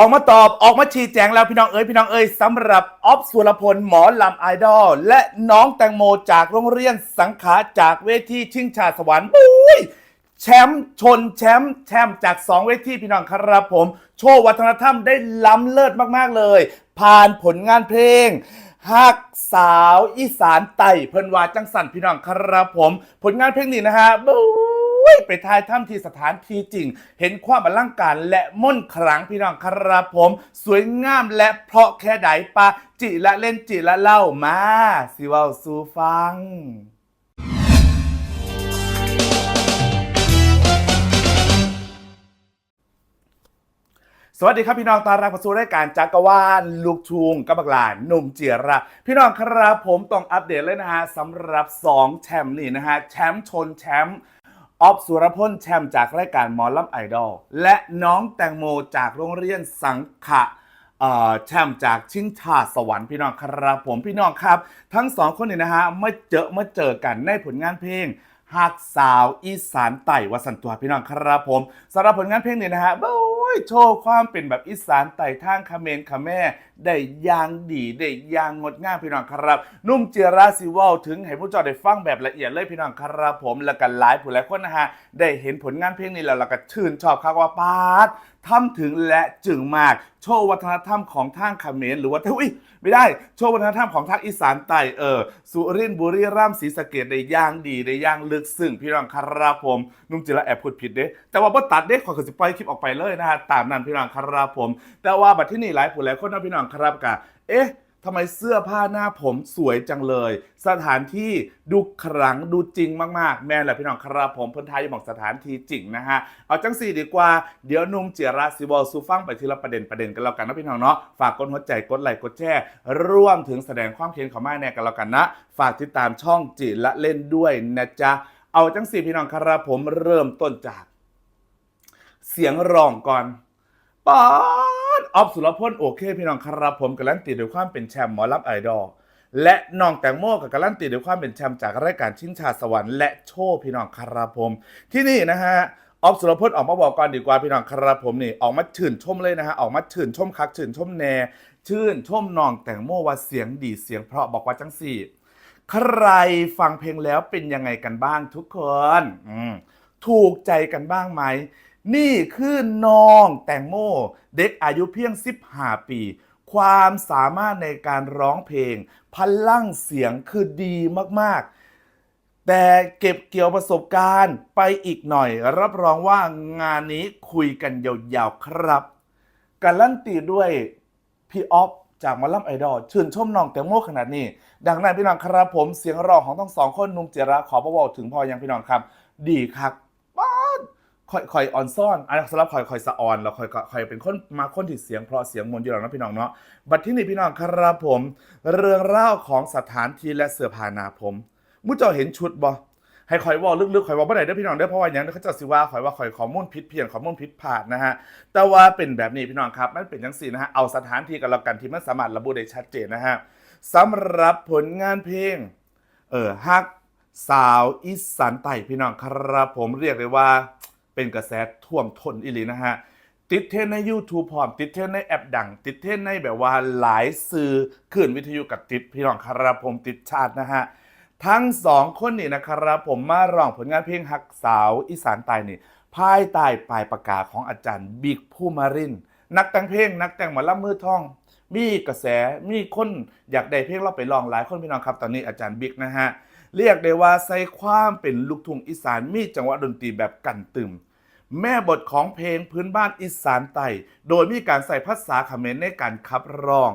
ออกมาตอบออกมาชี้แจงแล้วพี่น้องเอ๋ยพี่น้องเอ๋ยสำหรับออฟสุรพลหมอลำไอดอลและน้องแตงโมจากโรงเรียนสังขาจากเวทีชิงชาสวรรค์บุ้ยแชมป์ชนแชมป์แชมป์จาก 2 เวทีพี่น้องครับผม โชว์วัฒนธรรมได้ล้ำเลิศมากๆเลย ผ่านผลงานเพลงฮักสาวอีสานไต่เพิ่นวาจังสันพี่น้องครับผม ผลงานเพลงนี้นะฮะบุ้ ยไปทายถ้ำที่สถานที่จริง เห็นความอลังการและม่นขลังพี่น้องครับผม สวยงามและเพราะแค่ใดปะจิละเล่นจิละเล่ามาสิเว่าสู่ฟังสวัสดีครับพี่น้องตอนรับเข้าสู่รายการจักรวาลลูกทุงกับบักหลานหนุ่มเจียระพี่น้องครับผมต้องอัปเดตเลยนะฮะสำหรับ 2 แชมป์นี่นะฮะแชมป์ชนแชมป์ ออฟสุรพลแชมป์จากรายการมอลำไอดอลและน้องแตงโมจากโรงเรียนสังขะเอ่อแชมป์จากชิงชาสวรรค์พี่น้องครับผมพี่น้องครับ ทั้งสองคนเนี่ยนะฮะมาเจอมาเจอกันในผลงานเพลง หักสาวอีสานไต่วสันตัวพี่น้องครับผมสำหรับผลงานเพลงนี้นะฮะโอ้ยโชว์ความเป็นแบบอีสานไต่ทางคาเมนคาแม่ ได้ยางดีได้ยางงดงามพี่น้องครับ นุ่มเจยราซิเวลถึงให้ผู้จอได้ฟังแบบละเอียดเลยพี่น้องครับผมแล้วกันหลายผู้หลายคนนะฮะได้เห็นผลงานเพลงนี้แล้วเราก็ชื่นชอบครับว่าปาด ทำถึงและจึงมาก โชว์วัฒนธรรมของทางเขมรหรือว่าอุ้ยไม่ได้ โชว์วัฒนธรรมของทางอีสานใต้เออสุรินทร์บุรีรัมย์ศรีสะเกดในย่างดีในย่างลึกซึ้งพี่น้องคาราบผมนุ่มจิระแอบพูดผิดเด้แต่ว่าบ่ตัดเด้ขอคือสิปล่อยคลิปออกไปเลยนะฮะตามนั้นพี่น้องคาราบผม แต่ว่าบัดที่นี่หลายผู้หลายคนนะพี่น้องครับกะเอ๊ะ ทำไมเสื้อผ้าหน้าผมสวยจังเลย สถานที่ดูขลังดูจริงมากๆ แม่แหละพี่น้องครับผมเพิ่นไทยบอกสถานที่จริงนะฮะ เอาจังสี่ดีกว่า เดี๋ยวนุ่มเจียราซิบอลซูฟังไปทีละประเด็นประเด็นกันแล้วกันนะพี่น้องเนาะ ฝากกดหัวใจกดไลค์กดแชร์ร่วมถึงแสดงความเคียนของมาแน่กันแล้วกันนะ ฝากติดตามช่องจิละเล่นด้วยนะจ๊ะ เอาจังสี่พี่น้องครับผมเริ่มต้นจาก เสียงร้องก่อน ป๊าดออฟสุรพลโอเค พี่น้องครับผมการันตีด้วยความเป็นแชมป์หมอลับไอดอลและน้องแตงโมกับการันตีด้วยความเป็นแชมป์จากรายการชิงชาสวรรค์และโชว์พี่น้องครับผม ที่นี่นะฮะออฟสุรพลออกมาบอกก่อนดีกว่าพี่น้องครับผมนี่ออกมาชื่นชมเลยนะฮะออกมาชื่นชมคักชื่นชมแน่ชื่นชมน้องแตงโมว่าเสียงดีเสียงเพราะบอกว่าจังสี่ ใครฟังเพลงแล้วเป็นยังไงกันบ้างทุกคน อืมถูกใจกันบ้างไหม นี่คือน้องแตงโมเด็กอายุเพียง 15 ปี ความสามารถในการร้องเพลง พลังเสียงคือดีมากๆ แต่เก็บเกี่ยวประสบการณ์ไปอีกหน่อย รับรองว่างานนี้คุยกันยาวๆครับการันตีด้วยพี่ออฟจากมอลลัมไอดอลชื่นชมน้องแตงโมขนาดนี้ ดังนั้นพี่น้องครับผมเสียงร้องของทั้งสองคนนุ่มเจระขอประวถึงพอยังพี่น้องครับ ดีครับ คอยคอยออนซ่อนอันนสำหรับคอยคอยสะออนแล้วคอยคอยเป็นคนมาคนที่เสียงเพราะเสียงมนต์อยู่แล้วนะพี่น้องเนาะบัดที่นี่พี่น้องครับผม เรื่องเล่าของสถานที่และเสื้อผ้าหนาผมมุ้เจ้าเห็นชุดบ่ให้คอยว่าลึกๆคอยว่าบ่อได้เด้พี่น้องเด้เพราะว่าอย่างนั้นเขาจะสิว่าคอยว่าคอยข้อมูลผิดเพี้ยนข้อมูลผิดพลาดนะฮะแต่ว่าเป็นแบบนี้พี่น้องครับมันเป็นจังสี่นะฮะเอาสถานที่กันแล้วกันที่มันสามารถระบุได้ชัดเจนนะฮะสำหรับผลงานเพลงเออฮักสาวอีสานใต้พี่น้องครับผมเรียกได้ว่า เป็นกระแสท่วมท้นอีหลีนะฮะ ติดเทรนใน YouTube พร้อมติดเทรนในแอปดัง ติดเทรนในแบบว่าหลายสื่อขึ้นวิทยุกับติดพี่น้องคารับผมติดชาตินะฮะทั้งสองคนนี่นะครับผมมาร้องผลงานเพลงฮักสาวอีสานใต้นี่ภายใต้ปลายประกาศของอาจารย์บิ๊กผู้มาริน นักแต่งเพลง นักแต่งหมอลำมือทอง มีกระแสมีคนอยากได้เพลงเราไปลองหลายคนพี่น้องครับ ตอนนี้อาจารย์บิ๊กนะฮะ เรียกได้ว่าใส่ความเป็นลูกทุ่งอีสานมีจังหวะดนตรีแบบกันตึม แม่บทของเพลงพื้นบ้านอีสานไต่โดยมีการใส่ภาษาเขมรในการขับร้อง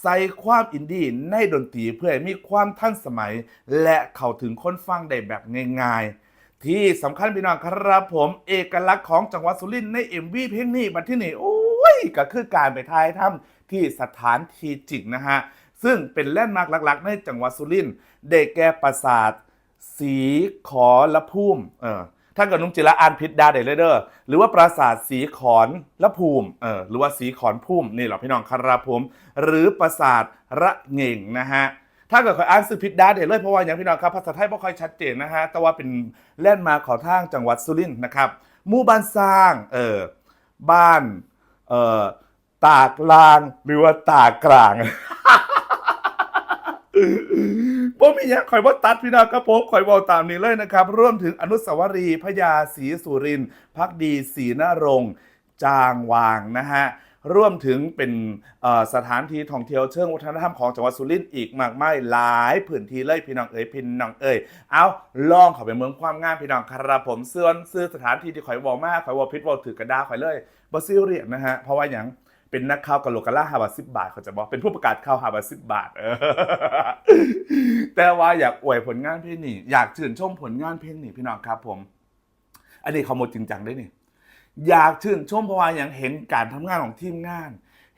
ใส่ความอินดี้ในดนตรีเพื่อให้มีความทันสมัย และเข้าถึงคนฟังได้แบบง่ายๆ ที่สำคัญพี่น้องครับผม เอกลักษณ์ของจังหวัดสุรินทร์ใน MV เพลงนี้บัดที่นี่โอ้ยก็คือการไปถ่ายทำที่สถานที่จริงนะฮะ ซึ่งเป็นแลนด์มาร์คหลัก ๆ ในจังหวัดสุรินทร์ได้แก่ปราสาท สีขอละพุ่มเออ ถ้าเกิดนุ่มจิระอ่านผิดดาเดเลยเด้อหรือว่าปราสาทสีขอนละภูมิเออหรือว่าสีขอนพุ่มนี่เหรอพี่น้องครับผมหรือปราสาทระเง่งนะฮะถ้าเกิดใครอ่านซื้อผิดดาเดเลยเพราะว่าอย่างพี่น้องครับภาษาไทยไม่ค่อยชัดเจนนะฮะแต่ว่าเป็นแล่นมาขอทางจังหวัดสุรินทร์นะครับหมู่บ้านสร้างเออบ้านเออตากลางหรือว่าตากกลาง ผมมีอย่างข่อยว่าตัดพี่น้องครับผมข่อยเว่าตามนี้เลยนะครับร่วมถึงอนุสาวรีย์พญาศรีสุรินทร์พักดีศรีนรงค์จางวางนะฮะร่วมถึงเป็นเอ่อสถานที่ท่องเที่ยวเชิงวัฒนธรรมของจังหวัดสุรินทร์อีกมากมายหลายพื้นที่เลยพี่น้องเอ๋ยพี่น้องเอ๋ยเอาลองเข้าไปเมืองความงามพี่น้องครับผมเสื้อซื้อสถานที่ที่ข่อยบอกมากข่อยบอกพิษบอกถือกระดาข่อยเลยบอซิเรียนนะฮะเพราะว่าอย่าง เป็นนักข่าวกะโลกกะล่าฮาบาสิบบาทเขาจะบอกเป็นผู้ประกาศข่าวฮาบาสิบบาทเออแต่ว่าอยากอวยผลงานเพลงนี่อยากชื่นชมผลงานเพลงนี่พี่น้องครับ ผม อันนี้เขาหมดจริงจังได้นี่อยากชื่นชมเพราะว่าอย่างเห็นการทำงานของทีมงาน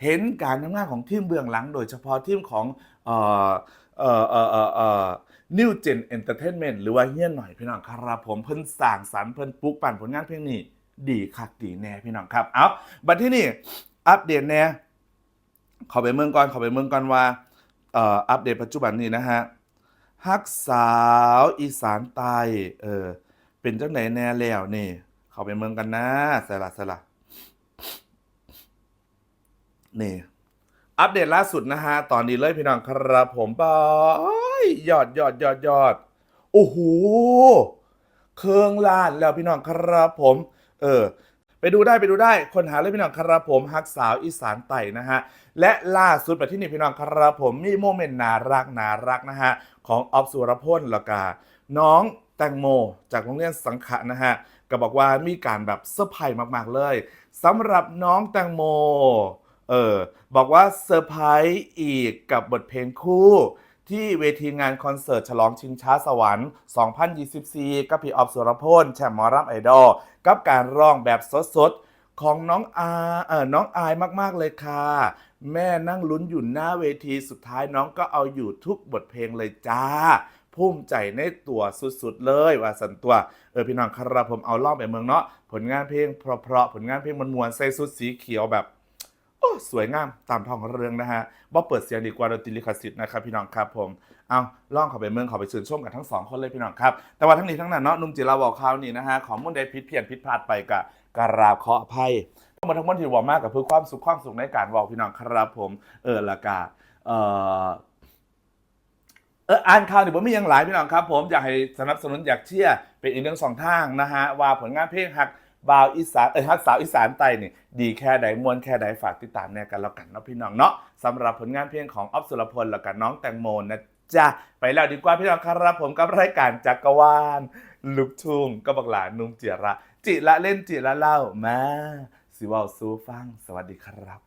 เห็นการทำงานของทีมเบื้องหลัง โดยเฉพาะทีมของเอ่อเอ่อเอ่อเอ่อเอ่อ New Gen Entertainment หรือว่าเฮี้ยนหน่อยพี่น้องครับผมเพิ่นสร้างสรรค์เพิ่นปลุกปั่นผลงานเพลงนี้ดีคักดีแน่พี่น้องครับ เอาบัดที่นี่ อัปเดตแน่ข้าไปเมืองก่อนข้าไปเมืองก่อนว่าเอ่ออัปเดตปัจจุบันนี้นะฮะฮักสาวอีสานใต้เออเป็นจังไหนแน่แล้วนี่เข้าไปเมืองกันนะสละสละนี่ อัปเดตล่าสุดนะฮะ ตอนนี้เลยพี่น้องครับผมบอยยอดยอดยอดยอดโอ้โหเครื่องล้านแล้วพี่น้องครับผม เออ ดูได้ไปดูได้คนหาเลยพี่น้องครับผมฮักสาวอีสานไต่นะฮะและล่าสุดแบบที่นี่พี่น้องครับผมมีโมเมนต์น่ารักน่ารักนะฮะของออฟสุรพลแล้วก็น้องแตงโม จากโรงเรียนสังขะนะฮะก็บอกว่ามีการแบบเซอร์ไพรส์มากๆเลยสำหรับน้องแตงโมเออบอกว่าเซอร์ไพรส์อีกกับบทเพลงคู่ ที่เวทีงานคอนเสิร์ตฉลองชิงช้าสวรรค์ 2024 กับพี่ออฟสุรพลแชมป์มอรัมไอดอล กับการร้องแบบสดๆ ของน้องอาเออน้องอายมากๆเลยค่ะ แม่นั่งลุ้นอยู่หน้าเวทีสุดท้ายน้องก็เอาอยู่ทุกบทเพลงเลยจ้าภูมิใจในตัวสุดๆ เลยว่าสันตัว เออพี่น้องครับผมเอาล่องไปเมืองเนาะผลงานเพลงเพราะๆผลงานเพลงมวลๆใส่สุดสีเขียวแบบ สวยงามตามท้องเรื่องนะฮะบ่เปิดเสียงดีกว่าดนตรีลิขสิทธิ์นะครับพี่น้องครับผมเอาล่องเข้าไปเมืองเข้าไปชื่นชมกันทั้งสองคนเลยพี่น้องครับ แต่ว่าทั้งนี้ทั้งนั้นเนาะนุ่มจิราบอกข่าวนี่นะฮะของมุนใดผิดเพี้ยนผิดพลาดไปกะกราบขออภัยทั้งหมดทั้งมวลที่บอกมากกับเพื่อความสุขความสุขในการบอกพี่น้องครับผม เออละกาเออเอออ่านข่าวนี่ผมมียังหลายพี่น้องครับ ผมอยากให้สนับสนุนอยากเชียร์เป็นอีกเรื่องสองทางนะฮะว่าผลงานเพลงหัก บาวอีสานเออฮักสาวอีสานไตนี่ดีแค่ใดมวนแค่ใดฝากติดตามแน่กันแล้วกันเนาะพี่น้องเนาะสำหรับผลงานเพลงของออฟสุรพลแล้วกันน้องแตงโมนะจ๊ะไปแล้วดีกว่าพี่น้องครับผมกับรายการจักรวาลลูกทุ่งก็บักหลานนุ่มเจีระ จิละเล่นจิละเล่ามาสิว่าสู้ฟังสวัสดีครับ